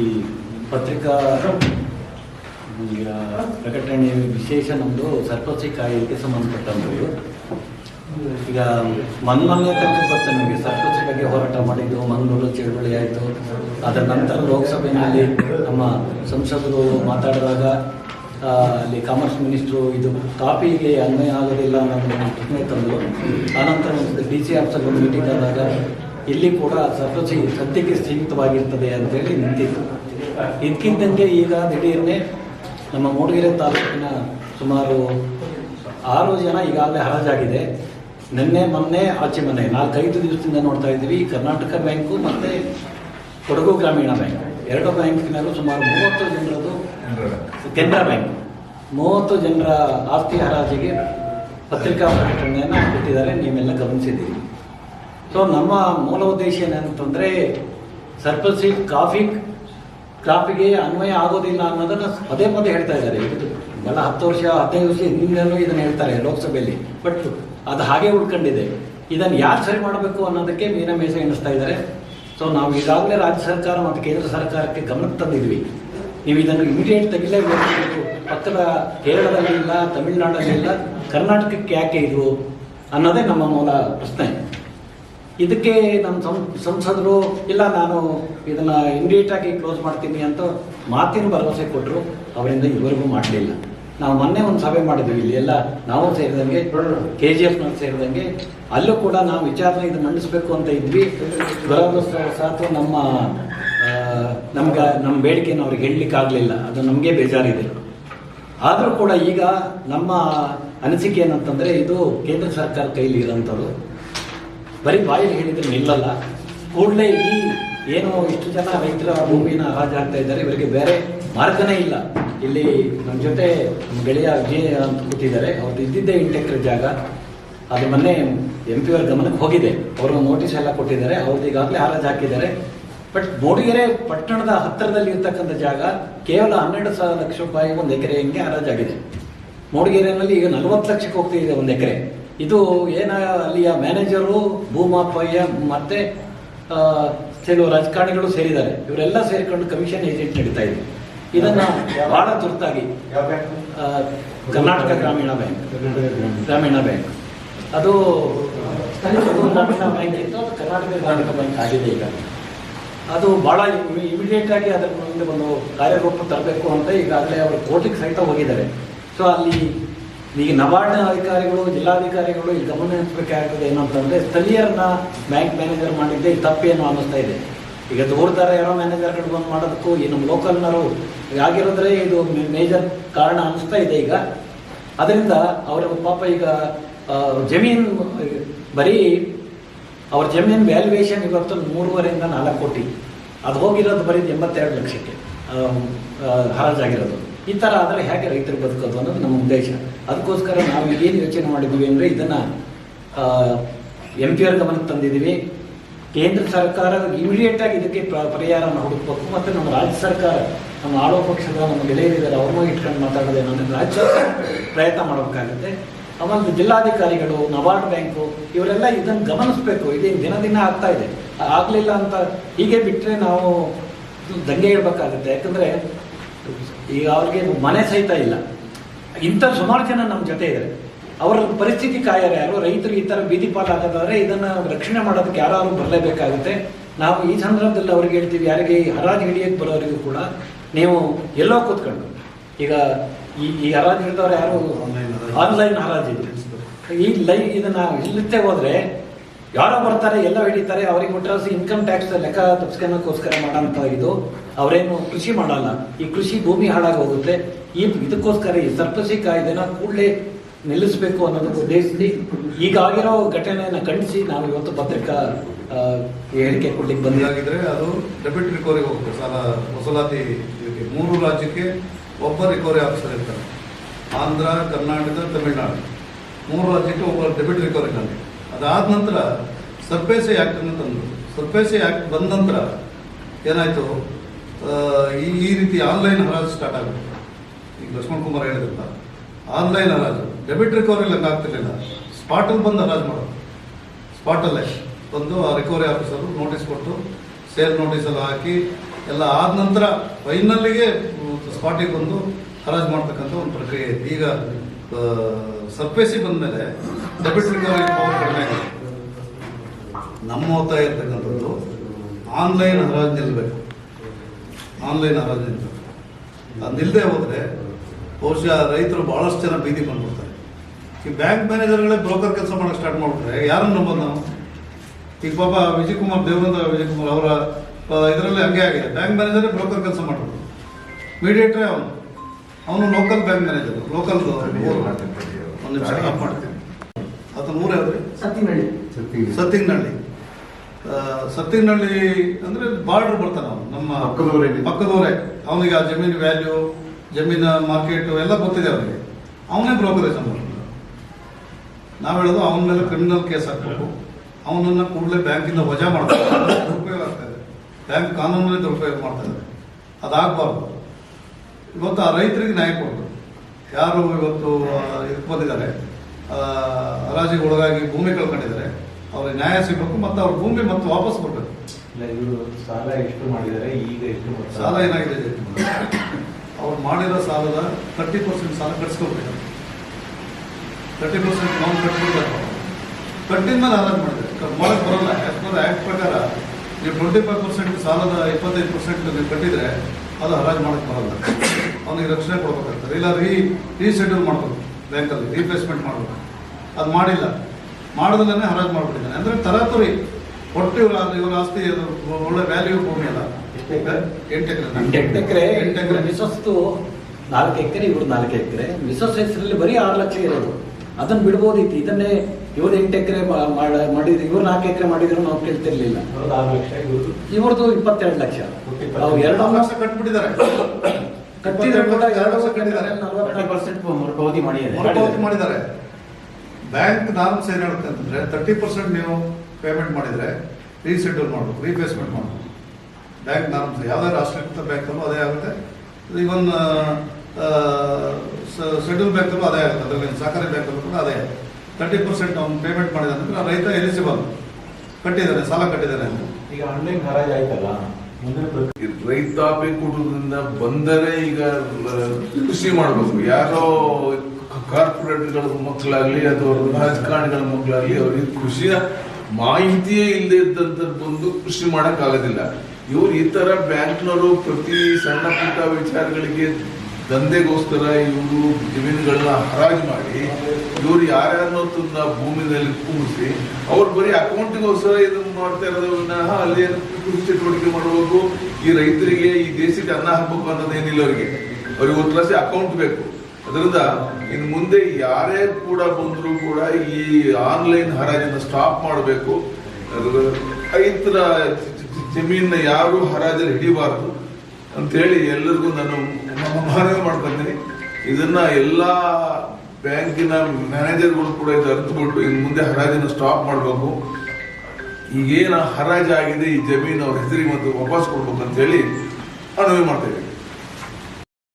ಈ ಪತ್ರಿಕಾ ಪ್ರಕಟಣೆ ವಿಶೇಷ ನಮ್ಮದು ಸರ್ಪಸಿ ಕಾಯಿಲೆಗೆ ಸಂಬಂಧಪಟ್ಟಂಥದ್ದು. ಈಗ ಮೊನ್ನೆ ತನಕ ಗೊತ್ತು ನಮಗೆ. ಸರ್ಪಸಿ ಬಗ್ಗೆ ಹೋರಾಟ ಮಾಡಿದ್ದು, ಮಂಗಳೂರು ಚಳುವಳಿ ಆಯಿತು. ಅದರ ನಂತರ ಲೋಕಸಭೆಯಲ್ಲಿ ನಮ್ಮ ಸಂಸದರು ಮಾತಾಡಿದಾಗ ಅಲ್ಲಿ ಕಾಮರ್ಸ್ ಮಿನಿಸ್ಟ್ರು ಇದು ಕಾಪಿಗೆ ಅನ್ವಯ ಆಗೋದಿಲ್ಲ ಅನ್ನೋದು ಪ್ರಶ್ನೆ ತಂದು ಆನಂತರ ಡಿ ಸಿ ಆಫೀಸರ್ ಮೀಟಿಂಗ್ ಆದಾಗ ಇಲ್ಲಿ ಕೂಡ ಸರ್ಪಸಿ ಸತ್ಯಕ್ಕೆ ಸೀಮಿತವಾಗಿರ್ತದೆ ಅಂತೇಳಿ ನಿಂತಿತ್ತು ಇದಕ್ಕಿದ್ದಂಗೆ ಈಗ ದಿಢೀರ್ನೆ ನಮ್ಮ ಮೂಡಿಗೆರೆ ತಾಲೂಕಿನ ಸುಮಾರು ಆರು ಜನ ಈಗಾಗಲೇ ಹರಾಜಾಗಿದೆ. ನಿನ್ನೆ, ಮೊನ್ನೆ, ಆಚೆ ಮೊನ್ನೆ ನಾಲ್ಕೈದು ದಿವಸದಿಂದ ನೋಡ್ತಾ ಇದ್ದೀವಿ. ಕರ್ನಾಟಕ ಬ್ಯಾಂಕು ಮತ್ತು ಕೊಡಗು ಗ್ರಾಮೀಣ ಬ್ಯಾಂಕ್. ಎರಡು ಬ್ಯಾಂಕಿನಲ್ಲೂ ಸುಮಾರು ಮೂವತ್ತು ಜನರದು ಕೆನರಾ ಬ್ಯಾಂಕ್. ಮೂವತ್ತು ಜನರ ಆಸ್ತಿ ಹರಾಜಿಗೆ ಪತ್ರಿಕಾ ಪ್ರಕಟಣೆಯನ್ನು ಕೊಟ್ಟಿದ್ದಾರೆ. ನೀವೆಲ್ಲ ಗಮನಿಸಿದ್ದೀರಿ. ಸೊ ನಮ್ಮ ಮೂಲ ಉದ್ದೇಶ ಏನಂತಂದರೆ ಸೀಟ್ ಕಾಫಿ ಕ್ರಾಪಿಗೆ ಅನ್ವಯ ಆಗೋದಿಲ್ಲ ಅನ್ನೋದನ್ನು ಪದೇ ಪದೇ ಹೇಳ್ತಾ ಇದ್ದಾರೆ. ಇದು ಎಲ್ಲ ಹತ್ತು ವರ್ಷ, ಹದಿನೈದು ವರ್ಷ ಹಿಂದಿನಲ್ಲೂ ಇದನ್ನು ಹೇಳ್ತಾರೆ ಲೋಕಸಭೆಯಲ್ಲಿ. ಬಟ್ ಅದು ಹಾಗೆ ಉಳ್ಕೊಂಡಿದೆ. ಇದನ್ನು ಯಾರು ಸರಿ ಮಾಡಬೇಕು ಅನ್ನೋದಕ್ಕೆ ಮೀನ ಮೇಸ ಎಣಿಸ್ತಾ ಇದ್ದಾರೆ. ಸೊ ನಾವು ಈಗಾಗಲೇ ರಾಜ್ಯ ಸರ್ಕಾರ ಮತ್ತು ಕೇಂದ್ರ ಸರ್ಕಾರಕ್ಕೆ ಗಮನಕ್ಕೆ ತಂದಿದ್ವಿ. ನೀವು ಇದನ್ನು ಇಮಿಡಿಯೇಟ್ ತೆಗಿಲೇಬೇಕು. ಪಕ್ಕದ ಕೇರಳದಲ್ಲಿ ಇಲ್ಲ, ತಮಿಳುನಾಡಲ್ಲಿ ಇಲ್ಲ, ಕರ್ನಾಟಕಕ್ಕೆ ಯಾಕೆ ಇದು ಅನ್ನೋದೇ ನಮ್ಮ ಮೂಲ ಪ್ರಶ್ನೆ. ಇದಕ್ಕೆ ನಮ್ಮ ಸಂಸದರು, ಇಲ್ಲ ನಾನು ಇದನ್ನ ಇಮಿಡಿಯೇಟ್ ಆಗಿ ಕ್ಲೋಸ್ ಮಾಡ್ತೀನಿ ಅಂತ ಮಾತಿನ ಭರವಸೆ ಕೊಟ್ಟರು ಅವರಿಂದ ಇವರಿಗೂ ಮಾಡಲಿಲ್ಲ. ನಾವು ಮೊನ್ನೆ ಒಂದು ಸಭೆ ಮಾಡಿದ್ವಿ, ಇಲ್ಲಿ ಎಲ್ಲ ನಾವು ಸೇರಿದಂಗೆ ಕೆ ಜಿ ಎಫ್ನಲ್ಲಿ ಸೇರಿದಂಗೆ, ಅಲ್ಲೂ ಕೂಡ ನಾವು ವಿಚಾರನ ಇದು ಮಂಡಿಸಬೇಕು ಅಂತ ಇದ್ವಿ. ದುರದೃಷ್ಟವಶಾತ್ ನಮ್ಮ ನಮ್ಗೆ, ನಮ್ಮ ಬೇಡಿಕೆಯನ್ನು ಅವ್ರಿಗೆ ಹೇಳಲಿಕ್ಕೆ ಆಗಲಿಲ್ಲ. ಅದು ನಮಗೆ ಬೇಜಾರಿದೆ. ಆದರೂ ಕೂಡ ಈಗ ನಮ್ಮ ಅನಿಸಿಕೆ ಏನಂತಂದರೆ ಇದು ಕೇಂದ್ರ ಸರ್ಕಾರ ಕೈಲಿ ಇರೋಂಥದ್ದು ಬರೀ ಬಾಯಲ್ಲಿ ಹೇಳಿದ್ರೆ ನಿಲ್ಲಲ್ಲ. ಕೂಡಲೇ ಈ ಏನು ಇಷ್ಟು ಜನ ರೈತರ ಭೂಮಿನ ಹರಾಜಾಗ್ತಾ ಇದ್ದಾರೆ, ಇವರಿಗೆ ಬೇರೆ ಮಾರ್ಗನೇ ಇಲ್ಲ. ಇಲ್ಲಿ ನಮ್ಮ ಜೊತೆ ಗೆಳೆಯ ವಿಜಯ ಅಂತ ಕೂತಿದ್ದಾರೆ. ಅವ್ರದ್ದು ಇದ್ದಿದ್ದೇ ಎಂಟು ಎಕರೆ ಜಾಗ. ಅದು ಮೊನ್ನೆ ಎಂ ಪಿ ಅವರ ಗಮನಕ್ಕೆ ಹೋಗಿದೆ. ಅವರು ನೋಟಿಸ್ ಎಲ್ಲ ಕೊಟ್ಟಿದ್ದಾರೆ. ಅವ್ರದ್ದು ಈಗಾಗಲೇ ಹರಾಜು ಹಾಕಿದ್ದಾರೆ. ಬಟ್ ಮೂಡಿಗೆರೆ ಪಟ್ಟಣದ ಹತ್ತಿರದಲ್ಲಿ ಇರ್ತಕ್ಕಂಥ ಜಾಗ ಕೇವಲ ಹನ್ನೆರಡು ಸಾವಿರ ಲಕ್ಷ ರೂಪಾಯಿ ಒಂದು ಎಕರೆ ಹಿಂಗೆ ಹರಾಜಾಗಿದೆ ಮೂಡಿಗೆರೆಯಲ್ಲಿ ಈಗ ನಲವತ್ತು ಲಕ್ಷಕ್ಕೆ ಹೋಗ್ತಿದೆ ಒಂದು ಎಕರೆ. ಇದು ಏನ ಅಲ್ಲಿಯ ಮ್ಯಾನೇಜರು ಭೂಮಾಪಯ್ಯ ಮತ್ತೆ ಕೆಲವು ರಾಜಕಾರಣಿಗಳು ಸೇರಿದ್ದಾರೆ. ಇವರೆಲ್ಲ ಸೇರಿಕೊಂಡು ಕಮಿಷನ್ ಏಜೆಂಟ್ ನಡೀತಾ ಇದೆ. ಇದನ್ನ ಬಹಳ ತುರ್ತಾಗಿ ಕರ್ನಾಟಕ ಗ್ರಾಮೀಣ ಬ್ಯಾಂಕ್. ಗ್ರಾಮೀಣ. ಬ್ಯಾಂಕ್. ಅದು ಗ್ರಾಮೀಣ ಬ್ಯಾಂಕ್ ಇತ್ತು ಅದು ಕರ್ನಾಟಕ ಗ್ರಾಮೀಣ ಬ್ಯಾಂಕ್ ಆಗಿದೆ ಈಗ. ಅದು ಬಹಳ ಇಮಿಡಿಯೇಟ್ ಆಗಿ ಅದರ ಮುಂದೆ ಒಂದು ಕಾರ್ಯರೂಪ ತರಬೇಕು ಅಂತ ಈಗಾಗಲೇ ಅವರು ಕೋರ್ಟಿಗೆ ಸಹಿತ ಹೋಗಿದ್ದಾರೆ. ಸೊ ಅಲ್ಲಿ ಈಗ ನಬಾರ್ಡ್ನ ಅಧಿಕಾರಿಗಳು, ಜಿಲ್ಲಾಧಿಕಾರಿಗಳು ಇಲ್ಲಿ ಗಮನ ಹರಿಸಬೇಕಾಗ್ತದೆ ಏನು ಅಂತಂದ್ರೆ ಸ್ಥಳೀಯರನ್ನ ಬ್ಯಾಂಕ್ ಮ್ಯಾನೇಜರ್ ಮಾಡಿದ್ದೆ ಇದು ತಪ್ಪೇನು ಅನ್ನಿಸ್ತಾ ಇದೆ. ಈಗ ದೂರದಾರ ಯಾರೋ ಕಡೆ ಬಂದು ಮಾಡೋದಕ್ಕೂ ಈ ನಮ್ಮ ಲೋಕಲ್ನವರು ಆಗಿರೋದ್ರೆ ಇದು ಮೇಜರ್ ಕಾರಣ ಅನ್ನಿಸ್ತಾ ಇದೆ ಈಗ. ಅದರಿಂದ ಅವರ ಪಾಪ ಈಗ ಜಮೀನು, ಬರೀ ಅವ್ರ ಜಮೀನು ವ್ಯಾಲ್ಯೂಯೇಷನ್ ಇವತ್ತು ಮೂರುವರೆಯಿಂದ ನಾಲ್ಕು ಕೋಟಿ. ಅದು ಹೋಗಿರೋದು ಬರೀ ಎಂಬತ್ತೆರಡು ಲಕ್ಷಕ್ಕೆ ಹರಾಜಾಗಿರೋದು. ಈ ಥರ ಆದರೆ ಹೇಗೆ ರೈತರು ಬದುಕೋದು ಅನ್ನೋದು ನಮ್ಮ ಉದ್ದೇಶ. ಅದಕ್ಕೋಸ್ಕರ ನಾವು ಏನು ಯೋಚನೆ ಮಾಡಿದ್ದೀವಿ ಅಂದರೆ ಇದನ್ನು ಎಂ ಪಿ ಆರ್ ಗಮನಕ್ಕೆ ತಂದಿದ್ದೀವಿ ಕೇಂದ್ರ ಸರ್ಕಾರ ಇಮಿಡಿಯೇಟ್ ಆಗಿ ಇದಕ್ಕೆ ಪರಿಹಾರವನ್ನು ಹುಡುಕಬೇಕು. ಮತ್ತು ನಮ್ಮ ರಾಜ್ಯ ಸರ್ಕಾರ, ನಮ್ಮ ಆಳುವ ಪಕ್ಷದ ನಮ್ಮ ಗೆಳೆಯರಿದ್ದಾರೆ, ಅವ್ರನ್ನೂ ಇಟ್ಕೊಂಡು ಮಾತಾಡೋದೇನಂದ್ರೆ ರಾಜ್ಯ ಸರ್ಕಾರ ಪ್ರಯತ್ನ ಮಾಡಬೇಕಾಗುತ್ತೆ. ಆಮೇಲೆ ಜಿಲ್ಲಾಧಿಕಾರಿಗಳು ನಬಾರ್ಡ್ ಬ್ಯಾಂಕು, ಇವರೆಲ್ಲ ಇದನ್ನು ಗಮನಿಸಬೇಕು. ಇದೇನು ದಿನ ದಿನ ಆಗ್ತಾ ಇದೆ. ಆಗಲಿಲ್ಲ ಅಂತ ಹೀಗೆ ಬಿಟ್ಟರೆ ನಾವು ದಂಗೆ ಇಡಬೇಕಾಗುತ್ತೆ. ಯಾಕಂದರೆ ಈಗ ಅವ್ರಿಗೆ ಮನೆ ಸಹಿತ ಇಲ್ಲ. ಇಂಥ ಸುಮಾರು ಜನ ನಮ್ಮ ಜೊತೆ ಇದ್ದಾರೆ. ಅವರ ಪರಿಸ್ಥಿತಿ ಕಾಯರು ಯಾರು? ರೈತರು ಈ ಥರ ಬೀದಿ ಪಾಲಾಗದಾದ್ರೆ ಇದನ್ನು ರಕ್ಷಣೆ ಮಾಡೋದಕ್ಕೆ ಯಾರಾದ್ರೂ ಬರಲೇಬೇಕಾಗುತ್ತೆ. ನಾವು ಈ ಸಂದರ್ಭದಲ್ಲಿ ಅವ್ರಿಗೆ ಹೇಳ್ತೀವಿ ಯಾರಿಗೆ ಈ ಹರಾಜು ಹಿಡಿಯಕ್ಕೆ ಬರೋರಿಗೂ ಕೂಡ ನೀವು ಎಲ್ಲೋ ಕೂತ್ಕೊಂಡು. ಈಗ ಈ ಈ ಹರಾಜು ಹಿಡಿದವ್ರು ಯಾರು? ಆನ್ಲೈನ್ ಹರಾಜು. ಇದೆ. ಈ ಲೈ ಇದನ್ನ ಇಲ್ಲತ್ತೆ ಹೋದ್ರೆ ಯಾರೋ ಬರ್ತಾರೆ, ಎಲ್ಲ ಹಿಡಿತಾರೆ, ಅವ್ರಿಗೆ ಕೊಟ್ಟರೆ ಇನ್ಕಮ್ ಟ್ಯಾಕ್ಸ್ ಲೆಕ್ಕ ತಪ್ಪಿಸ್ಕೋಕ್ಕೋಸ್ಕರ ಮಾಡೋಂಥ ಇದು. ಅವರೇನು ಕೃಷಿ ಮಾಡಲ್ಲ. ಈ ಕೃಷಿ ಭೂಮಿ ಹಾಳಾಗಿ ಹೋಗುತ್ತೆ. ಈ ಇದಕ್ಕೋಸ್ಕರ ಈ ಸರ್ಪಸಿ ಕಾಯ್ದೆನ ಕೂಡಲೇ ನಿಲ್ಲಿಸಬೇಕು ಅನ್ನೋದಕ್ಕೆ ಉದ್ದೇಶಿಸಿ, ಈಗ ಆಗಿರೋ ಘಟನೆಯನ್ನು ಖಂಡಿಸಿ ನಾವು ಇವತ್ತು ಪತ್ರಿಕಾ ಹೇಳಿಕೆ ಕೊಡ್ಲಿಕ್ಕೆ ಬಂದಾಗಿದ್ರೆ ಅದು ಡೆಬಿಟ್ ರಿಕವರಿ ಹೋಗುತ್ತೆ. ಸಾಲ ವಸೂಲಾತಿ ಮೂರು ರಾಜ್ಯಕ್ಕೆ ಒಬ್ಬ ರಿಕವರಿ ಆಫೀಸರ್ ಇರ್ತಾರೆ ಆಂಧ್ರ, ಕರ್ನಾಟಕ, ತಮಿಳುನಾಡು. ಮೂರು ರಾಜ್ಯಕ್ಕೆ ಒಬ್ಬ ಡೆಬಿಟ್ ರಿಕವರಿ ನಲ್ಲಿ ಅದಾದ ನಂತರ ಸರ್ಪೇಸಿ ಆ್ಯಕ್ಟ್ ಅನ್ನು ತಂದರು ಸರ್ಪೇಸಿ ಆ್ಯಕ್ಟ್ ಬಂದ ನಂತರ ಏನಾಯಿತು? ಈ ಈ ರೀತಿ ಆನ್ಲೈನ್ ಹರಾಜು ಸ್ಟಾರ್ಟ್ ಆಗುತ್ತೆ. ಈಗ ಲಕ್ಷ್ಮಣ್ ಕುಮಾರ್ ಹೇಳಿದ್ರಲ್ಲ ಆನ್ಲೈನ್ ಹರಾಜು ಡೆಬಿಟ್ ರಿಕವರಿ ಲೆಕ್ಕ ಆಗ್ತಿರ್ಲಿಲ್ಲ. ಸ್ಪಾಟಲ್ಲಿ ಬಂದು ಹರಾಜು ಮಾಡೋದು. ಸ್ಪಾಟಲ್ಲೇ ಬಂದು ಆ ರಿಕವರಿ ಆಫೀಸರು ನೋಟಿಸ್ ಕೊಟ್ಟು ಸೇಲ್ ನೋಟಿಸ್ ಎಲ್ಲ ಹಾಕಿ, ಎಲ್ಲ ಆದ ನಂತರ ಫೈನಲ್ಲಿಗೆ ಸ್ಪಾಟಿಗೆ ಬಂದು ಹರಾಜು ಮಾಡ್ತಕ್ಕಂಥ ಒಂದು ಪ್ರಕ್ರಿಯೆ ಇದೆ. ಈಗ ಸರ್ಫೇಸಿಗೆ ಬಂದಮೇಲೆ ಡೆಬಿಟ್ ರಿಕವರಿ ಪವರ್ ಕಡಿಮೆ ಆಗಿದೆ. ನಮ್ಮ ಒತ್ತಾಯ ಇರ್ತಕ್ಕಂಥದ್ದು ಆನ್ಲೈನ್ ಹರಾಜು ನಿಲ್ಲಬೇಕು ಆನ್ಲೈನ್ ಹರಾಜು ನಿಲ್ಲಬೇಕು ಅದು ನಿಲ್ಲದೆ ಹೋದರೆ ಬಹುಶಃ ರೈತರು ಭಾಳಷ್ಟು ಜನ ಬೀದಿ ಬಂದ್ಬಿಡ್ತಾರೆ. ಈ ಬ್ಯಾಂಕ್ ಮ್ಯಾನೇಜರ್ಗಳೇ ಬ್ರೋಕರ್ ಕೆಲಸ ಮಾಡೋಕೆ ಸ್ಟಾರ್ಟ್ ಮಾಡ್ಬಿಟ್ರೆ ಯಾರನ್ನು ನಂಬೋದು ನಾವು? ಈಗ ಪಾಪ ವಿಜಯ್ ಕುಮಾರ್ ದೇವೇಂದ್ರ ವಿಜಯ್ ಕುಮಾರ್ ಅವರ ಇದರಲ್ಲಿ ಹಂಗೆ ಆಗಿದೆ. ಬ್ಯಾಂಕ್ ಮ್ಯಾನೇಜರೇ ಬ್ರೋಕರ್ ಕೆಲಸ ಮಾಡೋದು ಮೀಡಿಯೇಟ್ರೇ ಅವನು. ಅವನು ಲೋಕಲ್ ಬ್ಯಾಂಕ್ ಮ್ಯಾನೇಜರ್ ಲೋಕಲ್ ಒಂದು ನಿಮಿಷ ಆಫ್ ಮಾಡ್ತೀನಿ. ಆತನ ಊರು ಯಾವ್ದು ಸತ್ತಿನಹಳ್ಳಿ. ಸತ್ತಿನಹಳ್ಳಿ. ಸತ್ತಿನಹಳ್ಳಿ. ಅಂದ್ರೆ ಬಾರ್ಡರ್ ಬರ್ತಾನೆ ಅವನು ನಮ್ಮ ಪಕ್ಕದವರೇ ಪಕ್ಕದವರೇ ಅವನಿಗೆ ಆ ಜಮೀನು ವ್ಯಾಲ್ಯೂ ಜಮೀನ ಮಾರ್ಕೆಟ್ ಎಲ್ಲ ಗೊತ್ತಿದೆ ಅವನಿಗೆ. ಅವನೇ ಬ್ರೋಕರೇಜ್ ಮಾಡ್ತಾನೆ ನಾವು ಹೇಳೋದು ಅವನ ಮೇಲೆ ಕ್ರಿಮಿನಲ್ ಕೇಸ್ ಹಾಕಬೇಕು. ಅವನನ್ನ ಕೂಡಲೇ ಬ್ಯಾಂಕಿಂದ ವಜಾ ಮಾಡ್ತಾರೆ. ದುರುಪಯೋಗ ಆಗ್ತಾ ಇದೆ. ಬ್ಯಾಂಕ್ ಕಾನೂನಲ್ಲಿ ದುರುಪಯೋಗ ಮಾಡ್ತಾ ಇದ್ದಾರೆ ಅದಾಗಬಾರ್ದು. ಇವತ್ತು ಆ ರೈತರಿಗೆ ನ್ಯಾಯ ಕೊಡಬೇಕು. ಯಾರು ಇವತ್ತು ಇದಕ್ಕೆ ಬಂದಿದ್ದಾರೆ ಹರಾಜಿಗೆ ಒಳಗಾಗಿ ಭೂಮಿ ಕಳ್ಕೊಂಡಿದ್ದಾರೆ ಅವ್ರಿಗೆ ನ್ಯಾಯ ಸಿಗಬೇಕು ಮತ್ತು ಅವ್ರ ಭೂಮಿ ಮತ್ತೆ ವಾಪಸ್ ಬರಬೇಕು ಇಲ್ಲ ಇವರು ಸಾಲ ಎಷ್ಟು ಮಾಡಿದ್ದಾರೆ ಈಗ ಎಷ್ಟು? ಸಾಲ ಏನಾಗಿದೆ ಅವ್ರು ಮಾಡಿರೋ ಸಾಲದ ತರ್ಟಿ ಪರ್ಸೆಂಟ್ ಸಾಲ ಕಟ್ಸ್ಕೊಳ್ಬೇಕು. ತರ್ಟಿ ಪರ್ಸೆಂಟ್ ಲೋನ್ ಕಟ್ಬಿಡ್ಬೇಕು ಕಟ್ಟಿದ ಮೇಲೆ ಆಧಾರ ಮಾಡಿದೆ ಮಾಡಕ್ಕೆ ಬರಲ್ಲ. ಯಾಕಂದ್ರೆ ಆ್ಯಕ್ಟ್ ಪ್ರಕಾರ ನೀವು ಟ್ವೆಂಟಿ ಫೈವ್ ಪರ್ಸೆಂಟ್ ಸಾಲದ ಇಪ್ಪತ್ತೈದು ಪರ್ಸೆಂಟ್ ನೀವು ಕಟ್ಟಿದರೆ ಅದು ಹರಾಜು ಮಾಡಕ್ಕೆ ಬರಲ್ಲ. ಅವನಿಗೆ ರಕ್ಷಣೆ ಕೊಡ್ಬೇಕಾಗ್ತದೆ. ಇಲ್ಲ ರೀ ರೀಶೆಡ್ಯೂಲ್ ಮಾಡ್ಬೇಕು ಬ್ಯಾಂಕಲ್ಲಿ ರೀಪ್ಲೇಸ್ಮೆಂಟ್ ಮಾಡ್ಬೇಕು. ಅದು ಮಾಡಿಲ್ಲ. ಮಾಡದಲ್ಲೇ ಹರಾಜು ಮಾಡ್ಬಿಟ್ಟಿದ್ದಾನೆ. ಅಂದ್ರೆ ತರಾತುರಿ ಒಟ್ಟು ಇವ್ರ ಇವ್ರ ಆಸ್ತಿ ಅದು ಒಳ್ಳೆ ವ್ಯಾಲ್ಯೂ ಭೂಮಿ ಅಲ್ಲ? ಎಂಟು ಎಕರೆ ಎಂಟು ಎಕರೆ ಎಂಟು ಎಕರೆ ಮಿಸಸ್ತು ನಾಲ್ಕು ಎಕರೆ ಇವ್ರು ನಾಲ್ಕು ಎಕರೆ. ಮಿಸಸ್ ಹೆಸರಲ್ಲಿ ಬರೀ ಆರು ಲಕ್ಷ ಇರೋದು. ಅದನ್ನ ಬಿಡ್ಬೋದಿತ್ತು ಇದನ್ನೇ ಇವ್ರು ಎಂಟು ಎಕರೆ ಮಾಡಿದ್ರು ಇವ್ರು ನಾಲ್ಕು ಎಕರೆ ಮಾಡಿದ್ರು ನಾವು ಕೇಳ್ತಿರ್ಲಿಲ್ಲ. ಅವ್ರದ್ದು ಆರು ಲಕ್ಷ ಇವ್ರದ್ದು ಇವ್ರದ್ದು ಇಪ್ಪತ್ತೆರಡು ಲಕ್ಷ. ಎರಡು ಲಕ್ಷ ಕಟ್ಬಿಟ್ಟಿದ್ದಾರೆ. ಕಟ್ಟಿದ್ರೆ ಮರುಪಾವತಿ ಮಾಡಿದ್ದಾರೆ. ಬ್ಯಾಂಕ್ ನಾರ್ಮ್ಸ್ ಏನ್ ಹೇಳುತ್ತೆ ಅಂತಂದ್ರೆ ತರ್ಟಿ ಪರ್ಸೆಂಟ್ ನೀವು ಪೇಮೆಂಟ್ ಮಾಡಿದ್ರೆ ರೀಸೆಟಲ್ ಮಾಡಬೇಕು ರೀಪ್ಲೇಸ್ಮೆಂಟ್ ಮಾಡಬೇಕು. ಬ್ಯಾಂಕ್ ನಾರ್ಮ್ಸ್ ಯಾವುದೇ ರಾಷ್ಟ್ರೀಕೃತ ಬ್ಯಾಂಕಲ್ಲೂ ಅದೇ ಆಗುತ್ತೆ. ಇವನ್ ಬ್ಯಾಂಕ್ ಅಲ್ಲೂ ಅದೇ ಆಗುತ್ತೆ. ಅದರಲ್ಲಿ ಸಹಕಾರಿ ಬ್ಯಾಂಕಲ್ಲೂ ಕೂಡ ಅದೇ ತರ್ಟಿ ಪರ್ಸೆಂಟ್ ಅವ್ನು ಪೇಮೆಂಟ್ ಮಾಡಿದ ರೈತ ಎಲಿಜಿಬಲ್ ಕಟ್ಟಿದ್ದಾನೆ ಸಾಲ ಕಟ್ಟಿದ್ದಾನೆ ಈಗ ಆನ್ಲೈನ್ ಹರಾಜ್ ಆಯ್ತಲ್ಲ? ರೈತಾಪಿ ಕುಟುಂಬದಿಂದ ಬಂದರೆ ಈಗ ಕೃಷಿ ಮಾಡಬೇಕು. ಯಾರೋ ಕಾರ್ಪೊರೇಟ್ಗಳ ಮಕ್ಕಳಾಗ್ಲಿ ಅಥವಾ ರಾಜಕಾರಣಿಗಳ ಮಕ್ಕಳಾಗ್ಲಿ ಅವರಿಗೆ ಕೃಷಿಯ ಮಾಹಿತಿಯೇ ಇಲ್ಲದೆ ಇದ್ದಂತ ಬಂದು ಕೃಷಿ ಮಾಡಕ್ ಆಗೋದಿಲ್ಲ ಇವ್ರು ಈ ತರ ಬ್ಯಾಂಕ್ನವರು ಪ್ರತಿ ಸಣ್ಣ ಪುಟ್ಟ ವಿಚಾರಗಳಿಗೆ ದಂಧೆಗೋಸ್ಕರ ಇವರು ಜಮೀನುಗಳನ್ನ ಹರಾಜು ಮಾಡಿ ಇವರು ಯಾರ್ಯಾರನ್ನೋ ತಂದ ಭೂಮಿನಲ್ಲಿ ಕೂರಿಸಿ ಅವ್ರು ಬರೀ ಅಕೌಂಟಿಗೋಸ್ಕರ ಇದನ್ನ ಮಾಡ್ತಾ ಇರೋದನ್ನ ಅಲ್ಲಿ ಕೃಷಿ ಚಟುವಟಿಕೆ ಮಾಡಬೇಕು ಈ ರೈತರಿಗೆ ಈ ದೇಶಕ್ಕೆ ಅನ್ನ ಹಾಕ್ಬೇಕು ಅನ್ನೋದೇನಿಲ್ಲ ಅವರಿಗೆ. ಅವ್ರಿಗೆ ಒಂದು ಲಸಿ ಅಕೌಂಟ್ ಬೇಕು. ಅದರಿಂದ ಇನ್ನು ಮುಂದೆ ಯಾರೇ ಕೂಡ ಬಂದರೂ ಕೂಡ ಈ ಆನ್ಲೈನ್ ಹರಾಜನ್ನು ಸ್ಟಾಪ್ ಮಾಡಬೇಕು. ರೈತರ ಜಮೀನ ಯಾರು ಹರಾಜಲ್ಲಿ ಹಿಡಿಬಾರದು. ಅಂತೇಳಿ ಎಲ್ಲರಿಗೂ ನಾನು ಮನವಿ ಮಾಡ್ಕೊತೀನಿ. ಇದನ್ನ ಎಲ್ಲಾ ಬ್ಯಾಂಕಿನ ಮ್ಯಾನೇಜರ್ಗಳು ಕೂಡ ಇದು ಅರ್ಥಬಿಟ್ಟು ಇನ್ನು ಮುಂದೆ ಹರಾಜನ್ನು ಸ್ಟಾಪ್ ಮಾಡಬೇಕು. ಈಗೇನು ಹರಾಜಾಗಿದೆ, ಈ ಜಮೀನು ಅವ್ರ ಹೆಸರಿಗೆ ಮತ್ತು ವಾಪಸ್ ಕೊಡ್ಬೇಕು ಅಂತೇಳಿ ಮನವಿ ಮಾಡ್ತೇವೆ